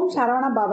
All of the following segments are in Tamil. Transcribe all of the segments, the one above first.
ஓம் சரவண பவ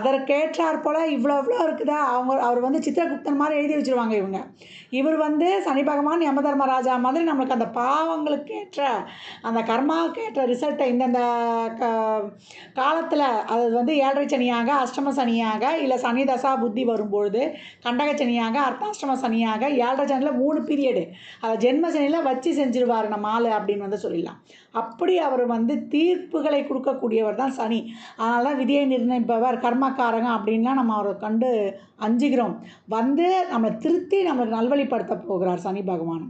அதற்கேற்றாற் போல் இவ்வளோ இவ்வளோ இருக்குதா? அவங்க அவர் வந்து சித்திரகுப்தன் மாதிரி எழுதி வச்சுருவாங்க இவங்க. இவர் வந்து சனி பகவான் யமதர்மராஜா மாதிரி நம்மளுக்கு அந்த பாவங்களுக்கு ஏற்ற அந்த கர்மாவுக்கு ஏற்ற ரிசல்ட்டை இந்தந்த க காலத்தில் அது வந்து ஏழரை சனியாக அஷ்டம சனியாக இல்லை சனி தசா புத்தி வரும்பொழுது கண்டக சனியாக அர்த்தாஷ்டம சனியாக ஏழரை சனியில் மூணு பீரியடு அதை ஜென்ம சனியில் வச்சு செஞ்சிருவார் நம்ம ஆள் அப்படின்னு வந்து சொல்லிடலாம். அப்படி அவர் வந்து தீர்ப்புகளை கொடுக்கக்கூடியவர் தான் சனி. அதனால தான் விதியை நிர்ணயிப்பவர் கர்மக்காரகம் அப்படின்லாம் நம்ம அவரை கண்டு அஞ்சுகிறோம். வந்து நம்மளை திருத்தி நம்மளுக்கு நல்வழிப்படுத்த போகிறார் சனி பகவான்.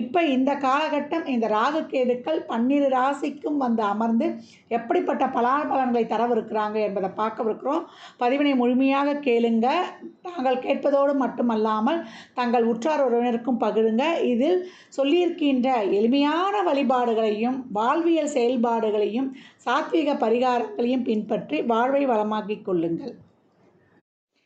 இப்போ இந்த காலகட்டம் இந்த ராகுகேதுக்கள் பன்னிரு ராசிக்கும் வந்து அமர்ந்து எப்படிப்பட்ட பலாபலன்களை தரவிருக்கிறாங்க என்பதை பார்க்கவிருக்கிறோம். பதிவினை முழுமையாக கேளுங்க. தாங்கள் கேட்பதோடு மட்டுமல்லாமல் தங்கள் உற்றார் உறவினருக்கும் பகிருங்க. இதில் சொல்லியிருக்கின்ற எளிமையான வழிபாடுகளையும் வாழ்வியல் செயல்பாடுகளையும் சாத்வீக பரிகாரங்களையும் பின்பற்றி வாழ்வை வளமாக்கிக் கொள்ளுங்கள்.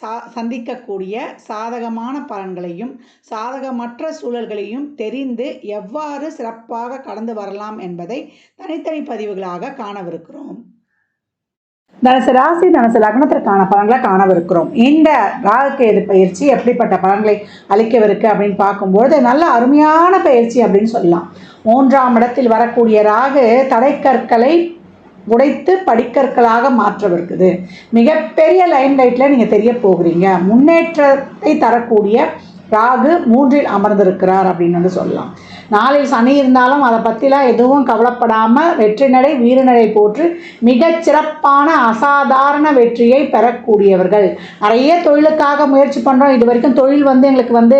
சா சந்திக்கக்கூடிய சாதகமான பலன்களையும் சாதகமற்ற சூழல்களையும் தெரிந்து எவ்வாறு சிறப்பாக கடந்து வரலாம் என்பதை தனித்தனி பதிவுகளாக காணவிருக்கிறோம். தனுசு ராசி தனுசு லக்னத்திற்கான பலன்களை காணவிருக்கிறோம். இந்த ராகுகேது பயிற்சி எப்படிப்பட்ட பலன்களை அளிக்கவிருக்கு அப்படின்னு பார்க்கும்பொழுது நல்ல அருமையான பயிற்சி அப்படின்னு சொல்லலாம். மூன்றாம் இடத்தில் வரக்கூடிய ராகு தடைக்கற்களை உடைத்து படிக்கற்களாக மாற்றவிருக்குது. மிகப்பெரிய லைன் லைட்டில் நீங்கள் தெரிய போகிறீங்க. முன்னேற்றத்தை தரக்கூடிய ராகு மூன்றில் அமர்ந்திருக்கிறார் அப்படின்னு வந்து சொல்லலாம். நாளில் சனி இருந்தாலும் அதை பற்றிலாம் எதுவும் கவலைப்படாமல் வெற்றி நடை வீரநடை போற்று மிகச் சிறப்பான அசாதாரண வெற்றியை பெறக்கூடியவர்கள். நிறைய தொழிலுக்காக முயற்சி பண்ணுறோம் இது வரைக்கும் தொழில் வந்து எங்களுக்கு வந்து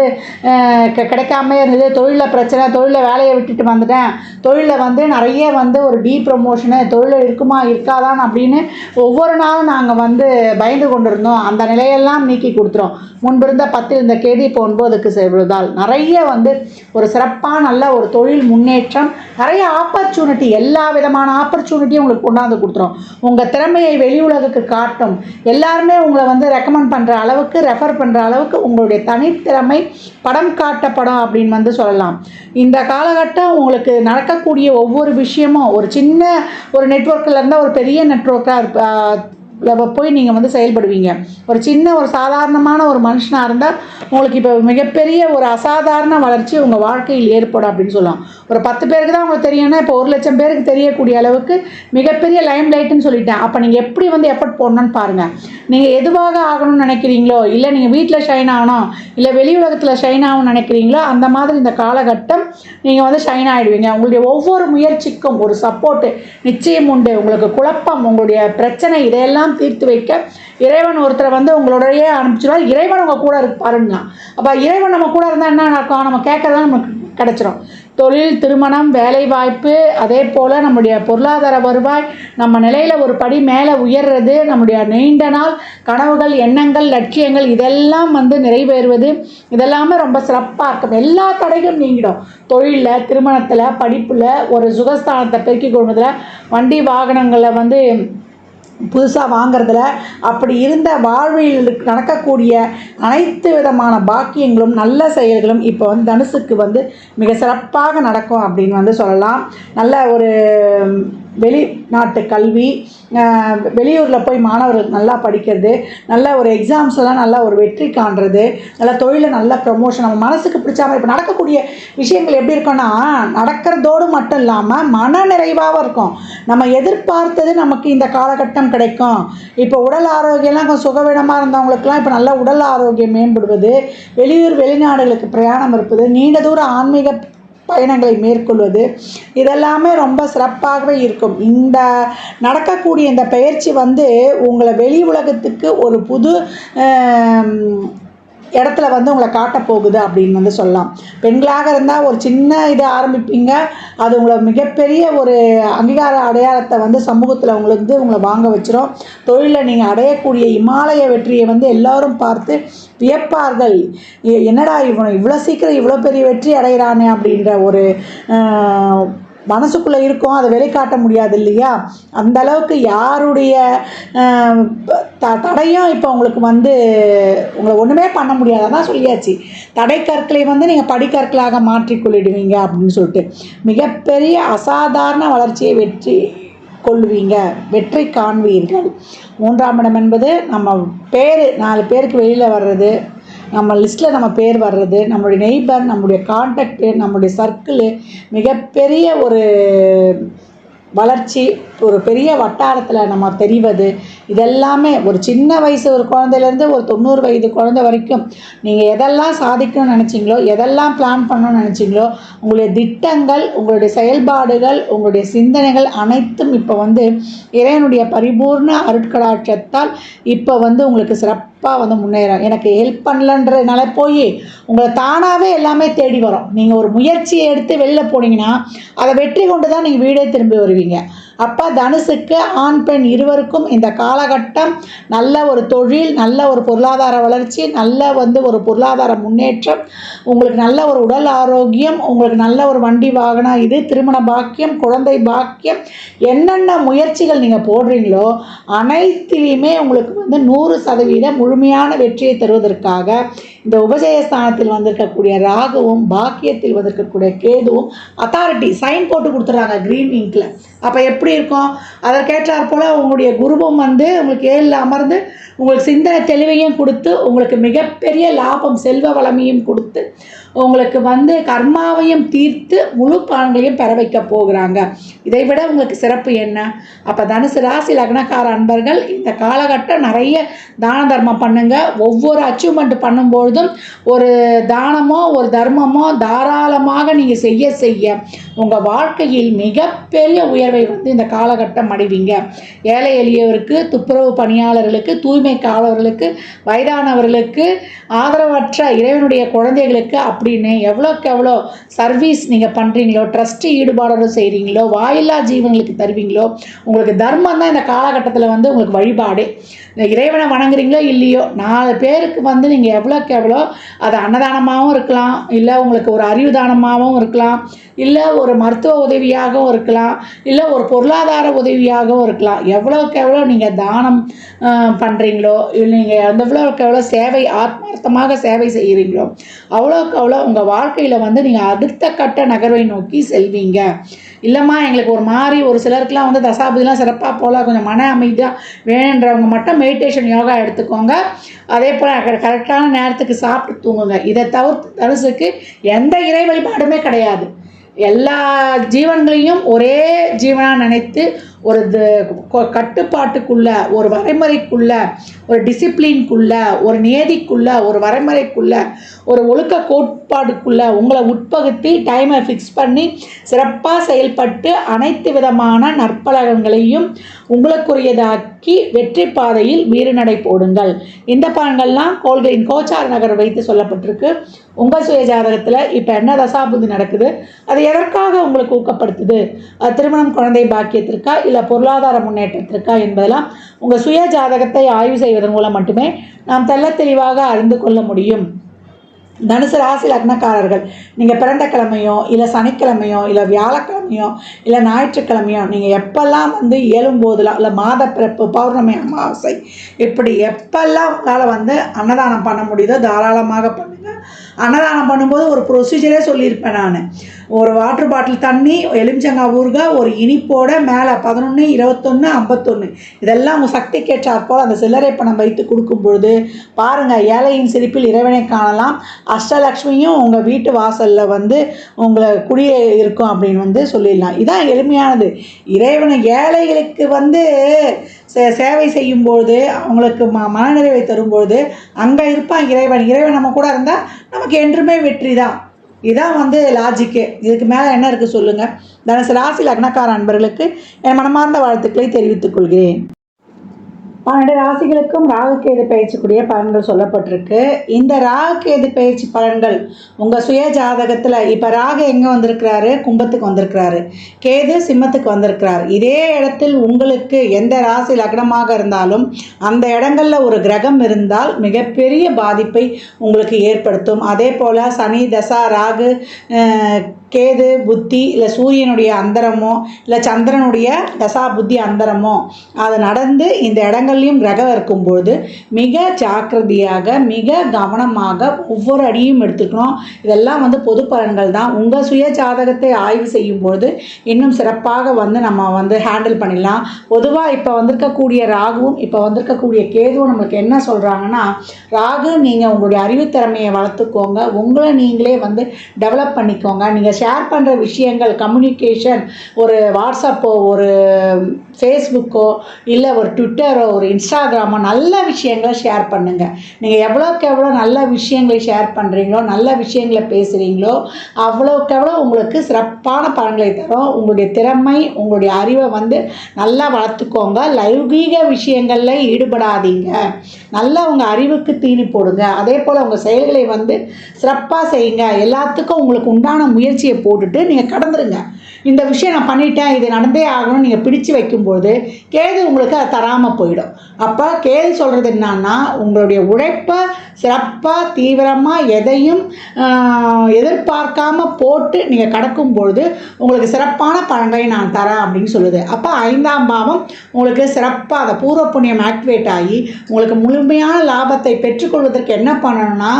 அஹ், கிடைக்காம இருந்தது. தொழிலில் பிரச்சனை தொழிலில் வேலையை விட்டுட்டு வந்துட்டேன். தொழிலில் வந்து நிறைய வந்து ஒரு டீ ப்ரொமோஷனு தொழில் இருக்குமா இருக்காதான் அப்படின்னு ஒவ்வொரு நாளும் நாங்கள் வந்து பயந்து கொண்டிருந்தோம். அந்த நிலையெல்லாம் நீக்கி கொடுத்துரும் முன்பிருந்த பத்து இருந்த கேதி இப்போ ஒன்பதுக்கு செல்வதால் நிறைய வந்து ஒரு சிறப்பான நல்ல ஒரு தொழில் முன்னேற்றம் நிறைய ஆப்பர்ச்சுனிட்டி எல்லா விதமான ஆப்பர்ச்சுனிட்டியும் உங்களுக்கு கொண்டாந்து கொடுத்துரும். உங்கள் திறமையை வெளி உலகுக்கு காட்டும். எல்லாருமே உங்களை வந்து ரெக்கமெண்ட் பண்ணுற அளவுக்கு ரெஃபர் பண்ணுற அளவுக்கு உங்களுடைய தனித்திறமை படம் காட்டப்படும் அப்படின்னு வந்து சொல்லலாம். இந்த காலகட்டம் உங்களுக்கு நடக்கக்கூடிய ஒவ்வொரு விஷயமும் ஒரு சின்ன ஒரு நெட்ஒர்க்கில் இருந்தால் ஒரு பெரிய நெட்ஒர்க்காக போய் நீங்கள் வந்து செயல்படுவீங்க. ஒரு சின்ன ஒரு சாதாரணமான ஒரு மனுஷனாக இருந்தால் உங்களுக்கு இப்போ மிகப்பெரிய ஒரு அசாதாரண வளர்ச்சி உங்கள் வாழ்க்கையில் ஏற்படும் அப்படின்னு சொல்லலாம். ஒரு பத்து பேருக்கு தான் உங்களுக்கு தெரியும்னா இப்போ ஒரு லட்சம் பேருக்கு தெரியக்கூடிய அளவுக்கு மிகப்பெரிய லைம் லைட்டுன்னு சொல்லிட்டேன். அப்போ நீங்கள் எப்படி வந்து எஃபர்ட் போடணும்னு பாருங்கள் நீங்கள் எதுவாக ஆகணும்னு நினைக்கிறீங்களோ இல்லை நீங்கள் வீட்டில் ஷைன் ஆகணும் இல்லை வெளி உலகத்தில் ஷைன் ஆகணும்னு நினைக்கிறீங்களோ அந்த மாதிரி இந்த காலகட்டம் நீங்கள் வந்து ஷைன் ஆகிடுவீங்க உங்களுடைய ஒவ்வொரு முயற்சிக்கும் ஒரு சப்போர்ட்டு நிச்சயம் உண்டு. உங்களுக்கு குழப்பம் உங்களுடைய பிரச்சனை இதையெல்லாம் தீர்த்து வைக்க இறைவன் ஒருத்தரை வந்து உங்களுடைய அனுப்பிச்சிடுவார். இறைவன் உங்கள் கூட இருப்பாருன்னா. அப்போ இறைவன் நம்ம கூட இருந்தால் என்ன நடக்கும்? நம்ம கேட்கறதா நமக்கு கிடச்சிரும். தொழில் திருமணம் வேலைவாய்ப்பு அதே போல் நம்முடைய பொருளாதார வருவாய் நம்ம நிலையில் ஒரு படி மேலே உயர்றது நம்முடைய நீண்ட நாள் கனவுகள் எண்ணங்கள் லட்சியங்கள் இதெல்லாம் வந்து நிறைவேறுவது இதெல்லாமே ரொம்ப சிறப்பாக இருக்கும். எல்லா தடைகளும் நீங்கிடும். தொழிலில் திருமணத்தில் படிப்பில் ஒரு சுகஸ்தானத்தை பெருக்கிக் கொள்வதில் வண்டி வாகனங்களில் வந்து புதுசாக வாங்கிறதுல. அப்படி இருந்த வாழ்வில் நடக்கக்கூடிய அனைத்து விதமான பாக்கியங்களும் நல்ல செயல்களும் இப்போ வந்து தனுசுக்கு வந்து மிக சிறப்பாக நடக்கும் அப்படின்னு வந்து சொல்லலாம். நல்ல ஒரு வெளிநாட்டு கல்வி வெளியூரில் போய் மாணவர்கள் நல்லா படிக்கிறது நல்ல ஒரு எக்ஸாம்ஸ்லாம் நல்லா ஒரு வெற்றி காண்றது நல்ல தொழிலில் நல்ல ப்ரமோஷன் நம்ம மனசுக்கு பிடிச்ச மாதிரி இப்போ நடக்கக்கூடிய விஷயங்கள் எப்படி இருக்கும்னா நடக்கிறதோடு மட்டும் இல்லாமல் மன நிறைவாகவும் இருக்கும். நம்ம எதிர்பார்த்தது நமக்கு இந்த காலகட்டம் கிடைக்கும். இப்போ உடல் ஆரோக்கியம்லாம் கொஞ்சம் சுகவீனமாக இருந்தவங்களுக்குலாம் இப்போ நல்ல உடல் ஆரோக்கியம் மேம்படுவது வெளியூர் வெளிநாடுகளுக்கு பிரயாணம் இருப்பது நீண்ட தூர ஆன்மீக பயணங்களை மேற்கொள்வது. இதெல்லாமே ரொம்ப சிறப்பாகவே இருக்கும். இந்த நடக்கக்கூடிய இந்த பயிற்சி வந்து உங்களை வெளி உலகத்துக்கு ஒரு புது இடத்துல வந்து உங்களை காட்டப் போகுது அப்படின்னு வந்து சொல்லலாம். பெண்களாக இருந்தால் ஒரு சின்ன இதை ஆரம்பிப்பீங்க. அது உங்களை மிகப்பெரிய ஒரு அங்கீகார அடையாளத்தை வந்து சமூகத்தில் உங்களுக்கு வந்து உங்களை வாங்க வச்சிடும் தொழிலில் நீங்கள் அடையக்கூடிய இமாலய வெற்றியை வந்து எல்லோரும் பார்த்து வியப்பார்கள். என்னடா இவன் இவ்வளோ சீக்கிரம் இவ்வளோ பெரிய வெற்றி அடைகிறானே அப்படின்ற ஒரு மனசுக்குள்ளே இருக்கும் அதை வெளிக்காட்ட முடியாது இல்லையா? அந்த அளவுக்கு யாருடைய த தடையும் இப்போ உங்களுக்கு வந்து உங்களை ஒன்றுமே பண்ண முடியாது. அதான் சொல்லியாச்சு. தடை கற்களை வந்து நீங்கள் படிக்கற்களாக மாற்றிக்கொள்ளிடுவீங்க அப்படின்னு சொல்லிட்டு. மிகப்பெரிய அசாதாரண வளர்ச்சியை வெற்றி கொள்வீங்க வெற்றி காண்பீர்கள். மூன்றாம் இடம் என்பது நம்ம பேர் நாலு பேருக்கு வெளியில் வர்றது நம்ம லிஸ்ட்டில் நம்ம பேர் வர்றது நம்மளுடைய நெய்பர் நம்முடைய கான்டாக்டு நம்முடைய சர்க்கிளு மிகப்பெரிய ஒரு வளர்ச்சி ஒரு பெரிய வட்டாரத்தில் நம்ம தெரிவது இதெல்லாமே ஒரு சின்ன வயசு ஒரு குழந்தையிலேருந்து ஒரு தொண்ணூறு வயது குழந்தை வரைக்கும் நீங்கள் எதெல்லாம் சாதிக்கணும்னு நினச்சிங்களோ எதெல்லாம் பிளான் பண்ணணும்னு நினச்சிங்களோ உங்களுடைய திட்டங்கள் உங்களுடைய செயல்பாடுகள் உங்களுடைய சிந்தனைகள் அனைத்தும் இப்போ வந்து இறைவனுடைய பரிபூர்ண அருட்கடாட்சத்தால் இப்போ வந்து உங்களுக்கு சிறப்பு சிறப்பாக வந்து முன்னேறும் எனக்கு ஹெல்ப் பண்ணலன்றதுனால போய் உங்களை தானாகவே எல்லாமே தேடி வரும். நீங்கள் ஒரு முயற்சியை எடுத்து வெளில போனீங்கன்னா அதை வெற்றி கொண்டு தான் நீங்கள் வீடே திரும்பி வருவீங்க. அப்போ தனுசுக்கு ஆண் பெண் இருவருக்கும் இந்த காலகட்டம் நல்ல ஒரு தொழில் நல்ல ஒரு பொருளாதார வளர்ச்சி நல்ல வந்து ஒரு பொருளாதார முன்னேற்றம் உங்களுக்கு நல்ல ஒரு உடல் ஆரோக்கியம் உங்களுக்கு நல்ல ஒரு வண்டி வாகனம் இது திருமண பாக்கியம் குழந்தை பாக்கியம் என்னென்ன முயற்சிகள் நீங்கள் போடுறீங்களோ அனைத்திலையுமே உங்களுக்கு வந்து நூறு சதவீத முழுமையான வெற்றியை தருவதற்காக இந்த உபஜயஸ்தானத்தில் வந்திருக்கக்கூடிய ராகுவும் பாக்கியத்தில் வந்திருக்கக்கூடிய கேதுவும் அத்தாரிட்டி சைன் போட்டு கொடுத்துட்றாங்க க்ரீன் இங்கில் அப்போ எப்படி இருக்கும்? அதற்கேற்றாற் போல் உங்களுடைய குருவும் வந்து உங்களுக்கு ஏழில் அமர்ந்து உங்களுக்கு சிந்தனை தெளிவையும் கொடுத்து உங்களுக்கு மிகப்பெரிய லாபம் செல்வ வளமையும் கொடுத்து உங்களுக்கு வந்து கர்மாவையும் தீர்த்து முழு பலன்களையும் பெற வைக்க போகிறாங்க. இதை விட உங்களுக்கு சிறப்பு என்ன? அப்போ தனுசு ராசி லக்னக்கார அன்பர்கள் இந்த காலகட்டம் நிறைய தான தர்மம் பண்ணுங்கள் ஒவ்வொரு அச்சீவ்மெண்ட் பொழுதும் ஒரு தானமோ ஒரு தர்மமோ தாராளமாக நீங்கள் செய்ய செய்ய உங்கள் வாழ்க்கையில் மிகப்பெரிய உயர்வை வந்து இந்த காலகட்டம் அடைவீங்க. ஏழை எளியவருக்கு துப்புரவு பணியாளர்களுக்கு தூய்மை காவலர்களுக்கு வயதானவர்களுக்கு ஆதரவற்ற இறைவனுடைய குழந்தைகளுக்கு அப்படின்னு எவ்வளோக்கு எவ்வளோ சர்வீஸ் நீங்கள் பண்ணுறீங்களோ ட்ரஸ்ட்டு ஈடுபாடோடு செய்கிறீங்களோ வாயில்லா ஜீவங்களுக்கு தருவீங்களோ உங்களுக்கு தர்மம் தான் இந்த காலகட்டத்தில் வந்து உங்களுக்கு வழிபாடு. இந்த இறைவனை வணங்குறீங்களோ இல்லையோ நாலு பேருக்கு வந்து நீங்கள் எவ்வளோக்கு எவ்வளோ அது அன்னதானமாகவும் இருக்கலாம் இல்லை உங்களுக்கு ஒரு அறிவு தானமாகவும் இருக்கலாம் இல்லை ஒரு மருத்துவ உதவியாகவும் இருக்கலாம் இல்லை ஒரு பொருளாதார உதவியாகவும் இருக்கலாம். எவ்வளோக்கு எவ்வளோ நீங்கள் தானம் பண்ணுறீங்களோ இல்லை நீங்கள் அந்த எவ்வளோக்கு எவ்வளோ சேவை ஆத்மார்த்தமாக சேவை செய்கிறீங்களோ அவ்வளோக்கு அவ்வளோ உங்கள் வாழ்க்கையில் வந்து நீங்கள் அடுத்த கட்ட நகர்வை நோக்கி செல்வீங்க. இல்லைம்மா எங்களுக்கு ஒரு மாதிரி ஒரு சிலருக்குலாம் வந்து தசாபதிலாம் சிறப்பாக போகலாம் கொஞ்சம் மன அமைதியாக வேணுன்றவங்க மட்டும் மெடிடேஷன் யோகா எடுத்துக்கோங்க. அதே போல் கரெக்டான நேரத்துக்கு சாப்பிட்டு தூங்குங்க. இதை தவிர்த்து தனுசுக்கு எந்த இறை வழிபாடுமே கிடையாது. எல்லா ஜீவன்களையும் ஒரே ஜீவனாக நினைத்து ஒரு த- கட்டுப்பாட்டுக்குள்ள ஒரு வரைமுறைக்குள்ள ஒரு டிசிப்ளின்குள்ள ஒரு நேதிக்குள்ள ஒரு வரைமுறைக்குள்ள ஒரு ஒழுக்க கோட்பாடுக்குள்ள உங்களை உட்பகுத்தி டைமை ஃபிக்ஸ் பண்ணி சிறப்பாக செயல்பட்டு அனைத்து விதமான நற்பழகங்களையும் உங்களுக்குரியதாக்கி வெற்றி பாதையில் வீறுநடை போடுங்கள். இந்த பலன்கள்லாம் கோள்களின் கோச்சார் நகர் வைத்து சொல்லப்பட்டிருக்கு. உங்கள் சுய ஜாதகத்தில் இப்போ என்ன தசாபுதி நடக்குது? அது எதற்காக உங்களுக்கு ஊக்கப்படுத்துது? அது திருமணம் குழந்தை பாக்கியத்திற்கா இல்லை இல்லை பொருளாதார முன்னேற்றத்திற்கா என்பதெல்லாம் உங்கள் சுய ஜாதகத்தை ஆய்வு செய்வதன் மூலம் மட்டுமே நாம் தெல்ல தெளிவாக அறிந்து கொள்ள முடியும். தனுசு ராசி லக்னக்காரர்கள் நீங்கள் பிறந்த கிழமையோ இல்லை சனிக்கிழமையோ இல்லை வியாழக்கிழமையோ இல்லை ஞாயிற்றுக்கிழமையோ நீங்கள் எப்பெல்லாம் வந்து இயலும்போதெல்லாம் இல்லை மாத பிறப்பு பௌர்ணமி அமாவாசை இப்படி எப்பெல்லாம் உங்களால் வந்து அன்னதானம் பண்ண முடியுதோ தாராளமாக பண்ணுங்கள் அன்னதானம் பண்ணும்போது ஒரு ப்ரொசீஜரே சொல்லியிருப்பேன் நான். ஒரு வாட்டர் பாட்டில் தண்ணி எலுமிச்சங்காய் ஊறுகாய் ஒரு இனிப்போட மேலே பதினொன்று இருபத்தொன்று ஐம்பத்தொன்று இதெல்லாம் உங்கள் கேட்டார் போல் அந்த சில்லறை பணம் வைத்து கொடுக்கும் பொழுது பாருங்கள் ஏழையின் சிரிப்பில் இறைவனை காணலாம். அஷ்டலக்ஷ்மியும் உங்கள் வீட்டு வாசலில் வந்து உங்களை குடியே இருக்கும் அப்படின்னு வந்து சொல்லிடலாம். இதான் எளிமையானது. இறைவனை ஏழைகளுக்கு வந்து சே சேவை செய்யும்பொழுது அவங்களுக்கு ம மனநிறைவை தரும்பொழுது அங்கே இருப்பான் இறைவன். இறைவன் நம்ம கூட இருந்தால் நமக்கு என்றுமே வெற்றி தான். இதுதான் வந்து லாஜிக்கு இதுக்கு மேலே என்ன இருக்குது சொல்லுங்கள் தனுசு ராசி லக்னக்கார அன்பர்களுக்கு என் மனமார்ந்த வாழ்த்துக்களை தெரிவித்துக் கொள்கிறேன். பன்னெண்டு ராசிகளுக்கும் ராகுகேது பயிற்சிக்குரிய பலன்கள் சொல்லப்பட்டிருக்கு. இந்த ராகுகேது பயிற்சி பலன்கள் உங்கள் சுய ஜாதகத்தில் இப்போ ராகு எங்கே வந்திருக்கிறாரு? கும்பத்துக்கு வந்திருக்கிறாரு. கேது சிம்மத்துக்கு வந்திருக்கிறார். இதே இடத்தில் உங்களுக்கு எந்த ராசி லக்னமாக இருந்தாலும் அந்த இடங்களில் ஒரு கிரகம் இருந்தால் மிகப்பெரிய பாதிப்பை உங்களுக்கு ஏற்படுத்தும். அதே போல் சனி தசா ராகு கேது புத்தி இல்லை சூரியனுடைய அந்தரமோ இல்லை சந்திரனுடைய தசா புத்தி அந்தரமோ. அது நடந்து இந்த இடங்கள்லையும் கிரகம் இருக்கும்பொழுது மிக ஜாக்கிரதையாக மிக கவனமாக ஒவ்வொரு அடியும் எடுத்துக்கணும். இதெல்லாம் வந்து பொது பலன்கள் தான். உங்கள் சுய ஜாதகத்தை ஆய்வு செய்யும்பொழுது இன்னும் சிறப்பாக வந்து நம்ம வந்து ஹேண்டில் பண்ணிடலாம். பொதுவாக இப்போ வந்திருக்கக்கூடிய ராகுவும் இப்போ வந்திருக்கக்கூடிய கேதுவும் நம்மளுக்கு என்ன சொல்கிறாங்கன்னா ராகு நீங்கள் உங்களுடைய அறிவுத்திறமையை வளர்த்துக்கோங்க. உங்களை நீங்களே வந்து டெவலப் பண்ணிக்கோங்க. நீங்கள் ஷேர் பண்ணுற விஷயங்கள் கம்யூனிகேஷன் ஒரு வாட்ஸ்அப்போ ஒரு ஃபேஸ்புக்கோ இல்லை ஒரு ட்விட்டரோ ஒரு இன்ஸ்டாகிராமோ நல்ல விஷயங்களை ஷேர் பண்ணுங்கள் நீங்கள் எவ்வளோக்கு எவ்வளோ நல்ல விஷயங்களை ஷேர் பண்ணுறீங்களோ நல்ல விஷயங்களை பேசுகிறீங்களோ அவ்வளோக்கு எவ்வளோ உங்களுக்கு சிறப்பான பலன்களை தரும். உங்களுடைய திறமை உங்களுடைய அறிவை வந்து நல்லா வளர்த்துக்கோங்க. லைவீக விஷயங்களில் ஈடுபடாதீங்க. நல்லா உங்கள் அறிவுக்கு தீனி போடுங்க. அதே போல் உங்கள் செயல்களை வந்து சிறப்பாக செய்யுங்க. எல்லாத்துக்கும் உங்களுக்கு உண்டான முயற்சியை போட்டுட்டு நீங்கள் கடந்துருங்க. இந்த விஷயம் நான் பண்ணிட்டேன் இது நடந்தே ஆகணும் நீங்கள் பிடிச்சு வைக்கும்போது கேது உங்களுக்கு அது தராமல் போயிடும். அப்போ கேது சொல்கிறது என்னன்னா உங்களுடைய உழைப்பை சிறப்பாக தீவிரமாக எதையும் எதிர்பார்க்காமல் எதிர்பார்க்காம போட்டு நீங்கள் கடக்கும் பொழுது உங்களுக்கு சிறப்பான பழங்களை நான் தரேன் அப்படின்னு சொல்லுது. அப்போ ஐந்தாம் பாவம் உங்களுக்கு சிறப்பாக அதை பூர்வ புண்ணியம் ஆக்டிவேட் ஆகி உங்களுக்கு முழுமையான லாபத்தை பெற்றுக்கொள்வதற்கு என்ன பண்ணணும்னா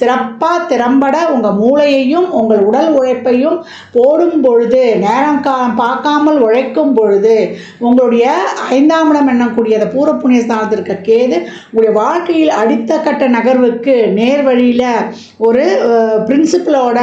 சிறப்பாக திறம்பட உங்கள் மூளையையும் உங்கள் உடல் உழைப்பையும் போடும் பொழுது நேரம் காலம் பார்க்காமல் உழைக்கும் பொழுது உங்களுடைய ஐந்தாம் இடம் எண்ணக்கூடிய அந்த பூர புண்ணிய ஸ்தானத்தில் இருக்க கேது உங்களுடைய வாழ்க்கையில் அடுத்த கட்ட நகர்வுக்கு நேர் வழியில் ஒரு பிரின்சிபலோட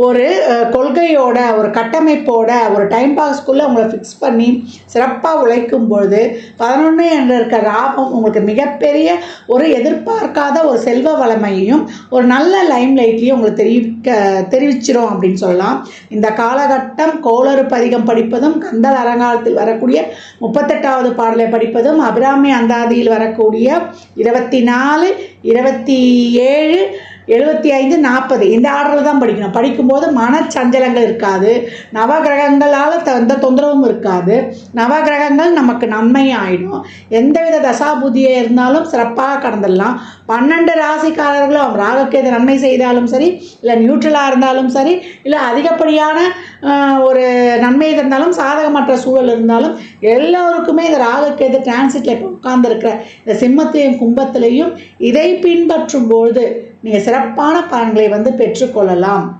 ஒரு கொள்கையோட ஒரு கட்டமைப்போட ஒரு டைம் பாஸ்க்குள்ளே உங்களை ஃபிக்ஸ் பண்ணி சிறப்பாக உழைக்கும் பொழுது பதினொன்று என்ற இருக்க லாபம் உங்களுக்கு மிகப்பெரிய ஒரு எதிர்பார்க்காத ஒரு செல்வ வளமையையும் ஒரு நல்ல லைம் லைட்லையும் உங்களுக்கு தெரிவிக்க தெரிவிச்சிடும் அப்படின்னு சொல்லலாம். இந்த காலகட்டம் கோளறு பதிகம் படிப்பதும் கந்தல் அரங்காலத்தில் வரக்கூடிய முப்பத்தெட்டாவது பாடலை படிப்பதும் அபிராமி அந்தாதியில் வரக்கூடிய இருபத்தி நாலு இருபத்தி ஏழு எழுபத்தி ஐந்து நாற்பது. இந்த ஆர்டரில் தான் படிக்கணும். படிக்கும்போது மனச்சஞ்சலங்கள் இருக்காது. நவகிரகங்களால் த- எந்த தொந்தரவும் இருக்காது. நவகிரகங்கள் நமக்கு நன்மை ஆயிடும் எந்தவித தசாபுதியாக இருந்தாலும் சிறப்பாக கடந்துடலாம். பன்னெண்டு ராசிக்காரர்களும் ராகக்கேது நன்மை செய்தாலும் சரி இல்லை நியூட்ரலாக இருந்தாலும் சரி இல்லை அதிகப்படியான ஒரு நன்மை இருந்தாலும் சாதகமற்ற சூழல் இருந்தாலும் எல்லோருக்குமே இந்த ராகக்கேது டிரான்சிட்டில் இப்போ உட்கார்ந்துருக்கிற இந்த சிம்மத்திலையும் கும்பத்திலையும் இதை பின்பற்றும் பொழுது நீங்கள் சிறப்பான பலன்களை வந்து பெற்றுக்கொள்ளலாம்.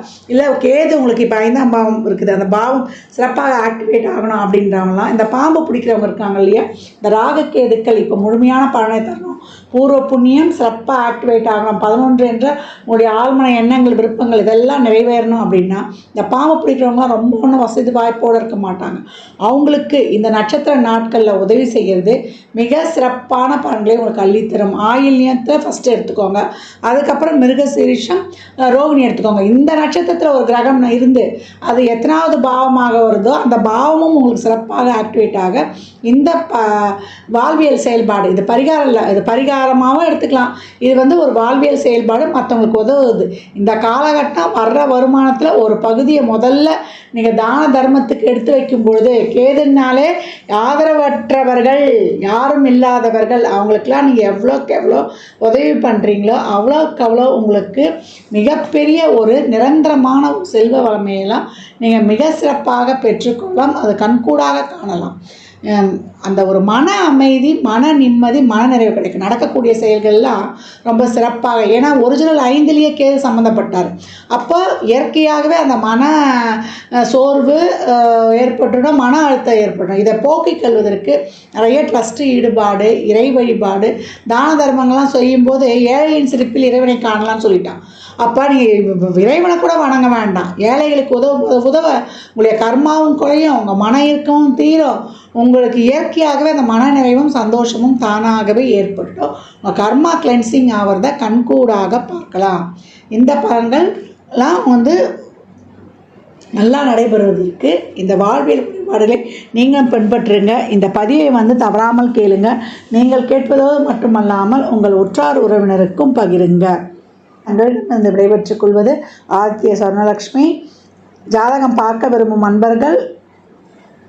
இல்லை கேது உங்களுக்கு இப்போ ஐந்தாம் பாவம் இருக்குது. அந்த பாவம் சிறப்பாக ஆக்டிவேட் ஆகணும் அப்படின்றவங்களாம் இந்த பாம்பு பிடிக்கிறவங்க இருக்காங்க இல்லையா? இந்த ராகக்கேதுக்கள் இப்போ முழுமையான பலனை தரணும். பூர்வ புண்ணியம் சிறப்பாக ஆக்டிவேட் ஆகணும். பதினொன்று என்ற உங்களுடைய ஆழ்மன எண்ணங்கள் விருப்பங்கள் இதெல்லாம் நிறைவேறணும் அப்படின்னா இந்த பாம்பு பிடிக்கிறவங்களாம் ரொம்ப ஒன்றும் வசதி வாய்ப்போடு இருக்க மாட்டாங்க. அவங்களுக்கு இந்த நட்சத்திர நாட்களில் உதவி செய்கிறது மிக சிறப்பான பலன்களை உங்களுக்கு அள்ளித்தரும். ஆயில்யத்தை ஃபஸ்ட்டு எடுத்துக்கோங்க. அதுக்கப்புறம் மிருகசீரிஷம் ரோகிணி எடுத்துக்கோங்க. இந்த நட்சத்திரத்தில் ஒரு கிரகம் இருந்து அது எத்தனாவது பாவமாக வருதோ அந்த பாவமும் உங்களுக்கு சிறப்பாக ஆக்டிவேட் ஆக இந்த ப வாழ்வியல் செயல்பாடு இது பரிகாரம் இல்லை இது பரிகாரமாகவும் எடுத்துக்கலாம். இது வந்து ஒரு வாழ்வியல் செயல்பாடு மற்றவங்களுக்கு உதவுது. இந்த காலகட்டம் வர்ற வருமானத்தில் ஒரு பகுதியை முதல்ல நீங்கள் தான தர்மத்துக்கு எடுத்து வைக்கும் பொழுது கேதுனாலே ஆதரவற்றவர்கள் யாரும் இல்லாதவர்கள் அவங்களுக்கெல்லாம் நீங்கள் எவ்வளோக்கு எவ்வளோ உதவி பண்ணுறீங்களோ அவ்வளோக்கு அவ்வளோ உங்களுக்கு மிகப்பெரிய ஒரு நிரந்தரமான ஒரு செல்வ வளமையெல்லாம் நீங்கள் மிக சிறப்பாக பெற்றுக்கொள்ளலாம். அது கண்கூடாக காணலாம். அந்த ஒரு மன அமைதி மன நிம்மதி மனநிறைவு கிடைக்கும். நடக்கக்கூடிய செயல்கள்லாம் ரொம்ப சிறப்பாக ஏன்னா ஒரிஜினல் ஐந்துலேயே கேது சம்மந்தப்பட்டார் அப்போ இயற்கையாகவே அந்த மன சோர்வு ஏற்பட்டுடும் மன அழுத்தம் ஏற்படும். இதை போக்கிக் கொள்வதற்கு நிறைய ட்ரஸ்ட்டு ஈடுபாடு இறை வழிபாடு தான தர்மங்கள்லாம் செய்யும்போது ஏழையின் சிரிப்பில் இறைவனை காணலாம்னு சொல்லிட்டான். அப்போ நீங்கள் இறைவனை கூட வணங்க வேண்டாம். ஏழைகளுக்கு உதவ உதவ உங்களுடைய கர்மாவும் குறையும் உங்கள் மன இருக்கவும் தீரும். உங்களுக்கு இயற்கையாகவே அந்த மன நிறைவும் சந்தோஷமும் தானாகவே ஏற்பட்டுடும். உங்கள் கர்மா கிளென்சிங் ஆகிறத கண்கூடாக பார்க்கலாம். இந்த பலன்கள்லாம் வந்து நல்லா நடைபெறுவதற்கு இந்த வாழ்வியல் வழிபாடுகளை நீங்கள் பின்பற்றுங்க. இந்த பதிவை வந்து தவறாமல் கேளுங்க. நீங்கள் கேட்பதோடு மட்டுமல்லாமல் உங்கள் உற்றார் உறவினருக்கும் பகிருங்க. உங்களிடம் இந்த விடைபெற்றுக் கொள்வது ஆதித்ய சொர்ணலக்ஷ்மி. ஜாதகம் பார்க்க விரும்பும் அன்பர்கள்